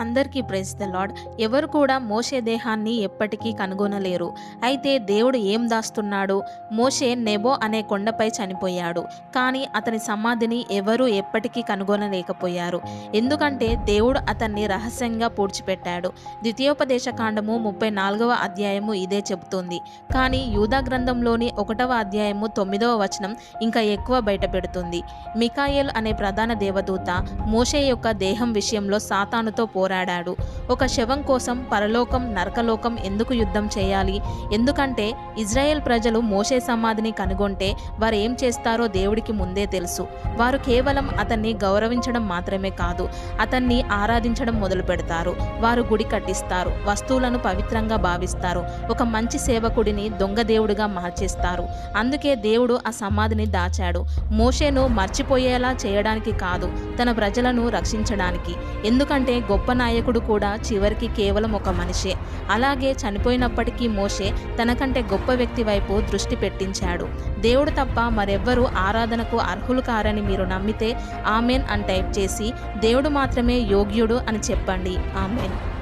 అందరికీ praise the lord ఎవరు కూడా మోషే దేహాన్ని ఎప్పటికీ కనుగొనలేరు. అయితే దేవుడు ఏం దాస్తున్నాడు? మోషే నెబో అనే కొండపై చనిపోయాడు. కానీ అతని సమాధిని ఎవరూ ఎప్పటికీ కనుగొనలేకపోయారు. ఎందుకంటే దేవుడు అతన్ని రహస్యంగా పూడ్చిపెట్టాడు. ద్వితీయోపదేశ కాండము ముప్పై నాలుగవ అధ్యాయము ఇదే చెబుతుంది. కానీ యూదా గ్రంథంలోని ఒకటవ అధ్యాయము తొమ్మిదవ వచనం ఇంకా ఎక్కువ బయటపెడుతుంది. మికాయల్ అనే ప్రధాన దేవదూత మోషే యొక్క దేహం విషయంలో సాతానుతో పోరాడాడు. ఒక శవం కోసం పరలోకం నరకలోకం ఎందుకు యుద్ధం చేయాలి? ఎందుకంటే ఇజ్రాయెల్ ప్రజలు మోషే సమాధిని కనుగొంటే వారు ఏం చేస్తారో దేవుడికి ముందే తెలుసు. వారు కేవలం అతన్ని గౌరవించడం మాత్రమే కాదు అతన్ని ఆరాధించడం మొదలు పెడతారు. వారు గుడి కట్టిస్తారు వస్తువులను పవిత్రంగా భావిస్తారు. ఒక మంచి సేవకుడిని దొంగ దేవుడిగా మార్చేస్తారు. అందుకే దేవుడు ఆ సమాధిని దాచాడు. మోషేను మర్చిపోయేలా చేయడానికి కాదు తన ప్రజలను రక్షించడానికి. ఎందుకంటే గొప్ప నాయకుడు కూడా చివరికి కేవలం ఒక మనిషే. అలాగే చనిపోయినప్పటికీ మోషే తనకంటే గొప్ప వ్యక్తి వైపు దృష్టి పెట్టించాడు. దేవుడు తప్ప మరెవ్వరూ ఆరాధనకు అర్హులు కారని మీరు నమ్మితే ఆమెన్ అని టైప్ చేసి దేవుడు మాత్రమే యోగ్యుడు అని చెప్పండి. ఆమెన్.